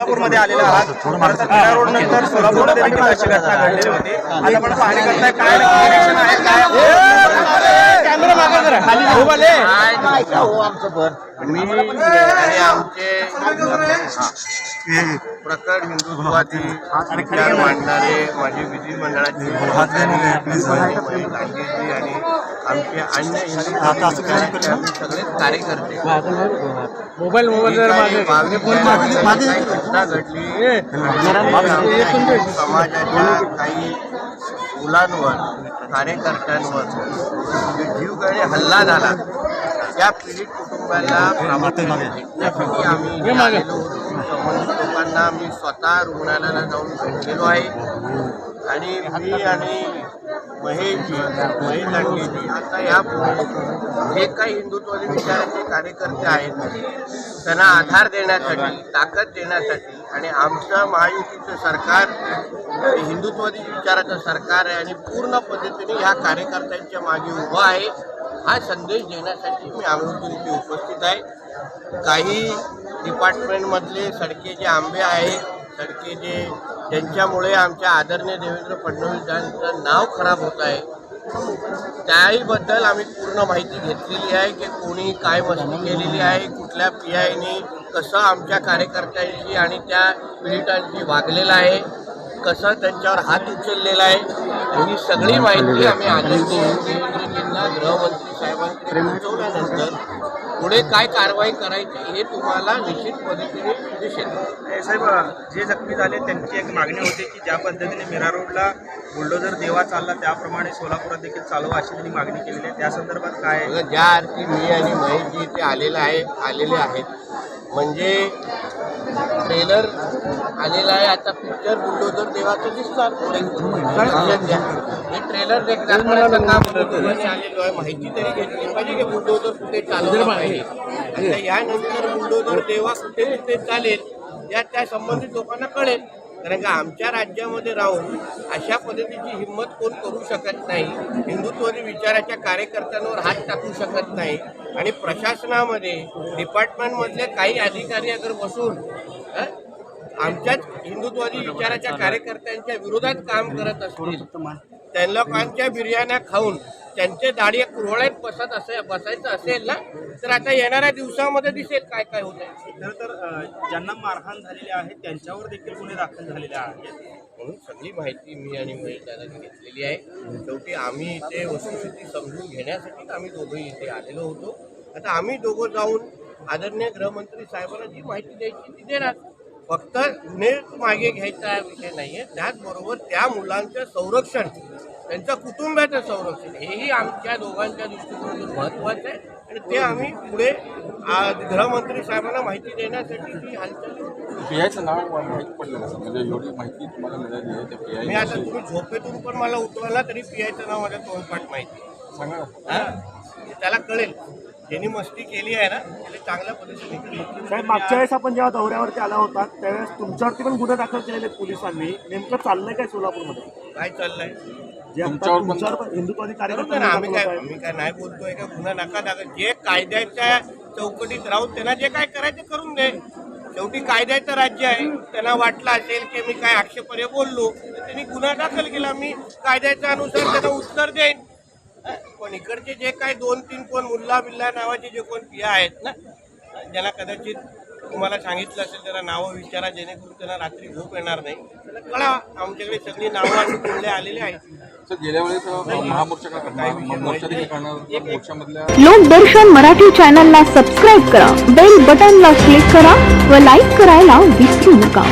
सोलापूरमध्ये आलेला आहात. खरं रोड नंतर सोलापूरमध्ये देखील अशी घटना घडलेली होती. आता आपण पाहणी करताय काय रिएक्शन आहे काय कॅमेरा मागे जरा मी आणि आमचे प्रकट हिंदुत्वादी विचार मांडणारे माझे विधिमंडळाचे गांधीजी आणि आमचे अन्य हिंदू सगळे कार्यकर्ते. मोबाईल मोबाईल जरा घटना घडली. समाजाच्या काही मुलांवर कार्यकर्त्यांवर जे जीवघेणे हल्ला झाला. त्या पीडित कुटुंबाला भेटण्यासाठी आम्ही आलेलो. संबंधित लोकांना मी स्वतः रुग्णालयाला जाऊन भेटलेलो आहे. आणि मी आणि महेशजी महेश लांडेजी आता यापुढे जे काही हिंदुत्वादी विचाराचे कार्यकर्ते आहेत त्यांना आधार देण्यासाठी ताकद देण्यासाठी आणि आमचं महायुतीचं सरकार हिंदुत्ववादी विचाराचं सरकार आहे आणि पूर्ण पद्धतीने ह्या कार्यकर्त्यांच्या मागे उभं आहे हा संदेश देण्यासाठी मी अमृतून इथे उपस्थित आहे. काही डिपार्टमेंटमधले सडके जे आंबे आहेत सडके जे त्यांच्यामुळे आमच्या आदरणीय देवेंद्र फडणवीस यांचं नाव खराब होत आहे त्याहीबद्दल आम्ही पूर्ण माहिती घेतलेली आहे की कोणी काय मस्ती केलेली आहे कुठल्या पी आयनी कसं आमच्या कार्यकर्त्यांशी आणि त्या पीडितांशी वागलेलं आहे कसं त्यांच्यावर हात उचललेला आहे ही सगळी माहिती आम्ही आदरणीय गृहमंत्री साहेबांकडे पुढे काय कारवाई करायची हे तुम्हाला निश्चित पद्धतीने दिसेल. साहेब जे जखमी झाले त्यांची एक मागणी होती की ज्या पद्धतीने मीरा रोडला बुलडोजर देवा चालला त्याप्रमाणे सोलापुरात देखील चालवा अशी त्यांनी मागणी केलेली आहे. त्या संदर्भात काय ज्या अर्थी मी आणि महेशजी इथे आलेले आहे आलेले आहेत म्हणजे ट्रेलर आलेला आहे. आता पिक्चर बुलडोजर देवाचं दिसणार. हे ट्रेलर दाखवण्याचं काम आलेलो आहे माहिती तरी घेतली पाहिजे की बुलडोजर कुठे चालवलं पाहिजे. यानंतर बुलडोजर देवा कुठे कुठे चालेल या त्या संबंधित लोकांना कळेल. कारण का आमच्या राज्यामध्ये राहून अशा पद्धतीची हिंमत कोण करू शकत नाही? हिंदुत्वादी विचाराच्या कार्यकर्त्यांवर हात टाकू शकत नाही. आणि प्रशासनामध्ये डिपार्टमेंटमधले काही अधिकारी अगर बसून आमच्याच हिंदुत्वादी विचाराच्या कार्यकर्त्यांच्या विरोधात काम करत असतील त्या लोकांच्या बिर्याण्या खाऊन त्यांचे दाढी कुरवळ्यात बसत असे बसायचं असेल ना तर आता येणाऱ्या दिवसामध्ये दिसेल काय काय होत खरं तर ज्यांना मारहाण झालेली आहे त्यांच्यावर देखील गुन्हे दाखल झालेले आहेत. म्हणून सगळी माहिती मी आणि दादाने घेतलेली आहे. शेवटी आम्ही इथे वस्तुस्थिती समजून घेण्यासाठी आम्ही दोघंही इथे आलेलो होतो. आता आम्ही दोघं जाऊन आदरणीय गृहमंत्री साहेबांना जी माहिती द्यायची ती देणार. फक्त गुन्हे मागे घ्यायचा विषय नाहीये. त्याचबरोबर त्या मुलांचं संरक्षण त्यांच्या कुटुंबाचं संरक्षण हेही आमच्या दोघांच्या दृष्टिकोनातून महत्त्वाचं आहे. आणि ते आम्ही पुढे गृहमंत्री साहेबांना माहिती देण्यासाठी ही हालचाल पीआयचं नाव माहिती पडलं कसं म्हणजे एवढी माहिती तुम्हाला मिळाली आहे त्या मी आता तुम्ही झोपेतून पण मला उठवायला तरी पियायचं नाव माझ्या तोंडपाठ माहिती आहे. सांगा त्याला कळेल. ज्यांनी मस्ती केली आहे ना त्याला चांगल्या पद्धतीने. साहेब मागच्या वेळेस आपण जेव्हा दौऱ्यावरती आला होता त्यावेळेस तुमच्यावरती पण गुन्हे दाखल केलेले आहेत पोलिसांनी. नेमकं चाललंय काय सोलापूरमध्ये? काय चाललंय? जे आता तुमच्यावर पण- तुमच्यावर पण हिंदुत्वादी बरोबर कार्यकर्ते ना आम्ही काय आम्ही काय नाही बोलतोय का? गुन्हा नका दाखल. जे कायद्याच्या चौकटीत राहून त्यांना जे काय करायचं करून दे. शेवटी कायद्याचं राज्य आहे. त्यांना वाटलं असेल की मी काय आक्षेपार्ह बोललो तर त्यांनी गुन्हा दाखल केला. मी कायद्याच्या अनुसार त्यांना उत्तर देईन? पण इकडचे जे काय दोन तीन कोण मुल्ला बिल्ला नावाचे जे कोण पिया आहेत ना ज्यांना कदाचित तुम्हाला सांगितलं असेल त्यांना नावं विचारा जेणेकरून त्यांना रात्री झोप येणार नाही. कळा आमच्याकडे सगळी नावं आणि कुंडले आलेले आहेत. गेल्या वेळेस महामोर्चा लोकदर्शन मराठी चॅनलला सबस्क्राईब करा. बेल बटनला क्लिक करा व लाईक करायला विसरू नका.